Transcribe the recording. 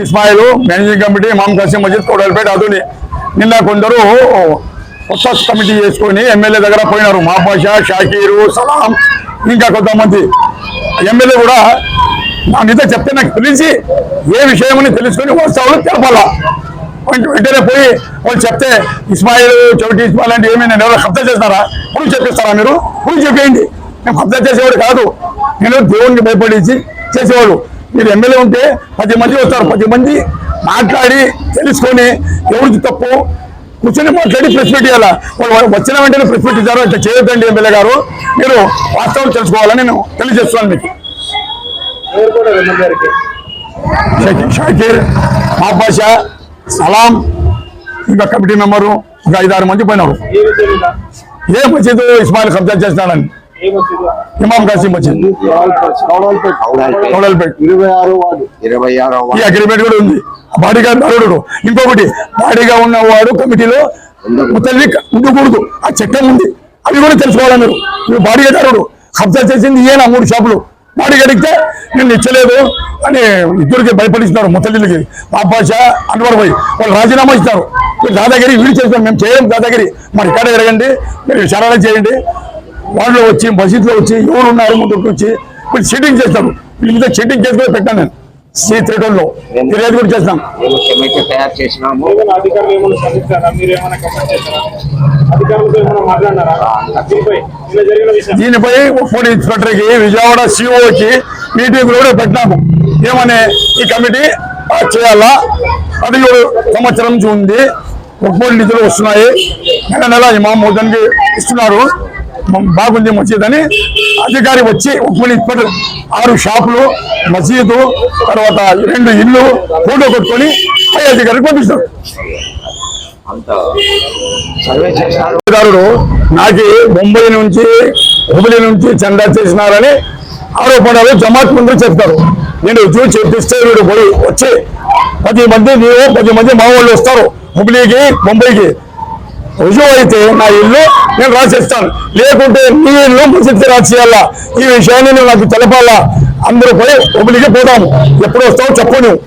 Ismail managing committee ఇమాం కాసిం మజీద్ కోడల్పేట అదుని నిన్న కొందరు కొత్త కమిటీ చేసుకొని ఎమ్మెల్యే దగ్గర పోయినారు. మాపాషా షాకీరు సలాం ఇంకా కొంతమంది. ఎమ్మెల్యే కూడా నా మీద చెప్తే నాకు తెలిసి ఏ విషయమని తెలుసుకొని వస్తావు తెలపాలా. వెంటనే పోయి వాళ్ళు చెప్తే ఇస్మాయిల్ చౌటి ఇస్మాయిల్ అంటే ఏమి నేను ఎవరో కబ్జా చేస్తారా ప్రూఫ్ చెప్పిస్తారా మీరు? ప్రూఫ్ చెప్పేయండి. నేను కబ్జా చేసేవాడు కాదు. నేను దేవునికి భయపడేసి చేసేవాడు. మీరు ఎమ్మెల్యే ఉంటే పది మంది వస్తారు. పది మంది మాట్లాడి తెలుసుకొని ఎవరికి తప్పు? కూర్చొని మాట్లాడి ప్రెస్ మీట్ ఇవ్వాలి వాళ్ళు వచ్చిన వెంటనే ప్రెస్ మీట్ ఇచ్చారు ఇట్లా చేయొద్దండి ఎమ్మెల్యే గారు. మీరు వాస్తవం తెలుసుకోవాలని నేను తెలియజేస్తున్నాను మీకు. షాకీర్ మాబాషా సలాం ఇంకా కమిటీ మెంబరు ఇంకా ఐదారు మంది పోయినారు. ఏ మంచిదో ఇస్మాయిల్ కబ్జా చేస్తున్నాడని ఇమాం కాసిం ఆరో ఈ అగ్రిమెంట్ కూడా ఉంది. బాడీగా నరుడు ఇంకొకటి బాడీగా ఉన్నవాడు కమిటీలో ముతల్లి ఉండకూడదు. ఆ చట్టం ఉంది. అవి కూడా తెలుసుకోవాలి మీరు మీరు బాడీగా దారుడు కబ్జా చేసింది ఈయన మూడు షాపులు. బాడీగా అడిగితే నేను ఇచ్చలేదు అని ఇద్దరికి భయపడిస్తున్నారు ముతల్లికి పాపాష అన్వర్ భాయ్ వాళ్ళు రాజీనామా ఇస్తారు దాదాగిరి వీడు చేస్తాం మేము చేయం దాదాగిరి. మరి ఇక్కడ ఎరగండి మీరు శరాలు చేయండి. వాళ్ళు వచ్చి మసీద్లో వచ్చి ఎవరు ఉన్నారు ముందుకు వచ్చి వీళ్ళు చీటింగ్ చేస్తారు. వీళ్ళ మీద చీటింగ్ చేసుకొని పెట్టాను నేను. సి త్రీటోన్లో ఫిర్యాదు కూడా చేస్తాం. దీనిపై ఉప్పటి ఇన్స్పెక్టర్కి విజయవాడ సిఓకి మీటింగ్ కూడా పెట్టినాము. ఏమని? ఈ కమిటీ చేయాలా? పదిహేడు సంవత్సరం నుంచి ఉంది. ఉప్పటి నిధులు వస్తున్నాయి. నెల నెల ఇమాం మోదన్కి ఇస్తున్నారు. బాగుంది మసీద్ అని అధికారి వచ్చి ఉప్పుని ఇన్స్పెక్టర్ ఆరు షాపులు మసీదు తర్వాత రెండు ఇల్లు ఫోటో కొట్టుకొని పై అధికారికి పంపిస్తారు. అంత సర్వే దారుడు నాకు ముంబై నుంచి హుబలి నుంచి చందా చేసినారని ఆరోపణలు జమాత్ ముందు చెప్తారు. నేను చూసి చెప్పిస్తే వీడు పోయి వచ్చి పది మంది నీవు పది మంది మా వాళ్ళు వస్తారు హుబ్లీకి ముంబైకి రుజువు అయితే నా ఇల్లు నేను రాసిస్తాను. లేకుంటే మీ ఇల్లు ముసిద్ది రాసేయాలా? ఈ విషయాన్ని నాకు తెలపాలా? అందరూ పోయి ఒబిలికి పోదాము. ఎప్పుడు వస్తావు చెప్పు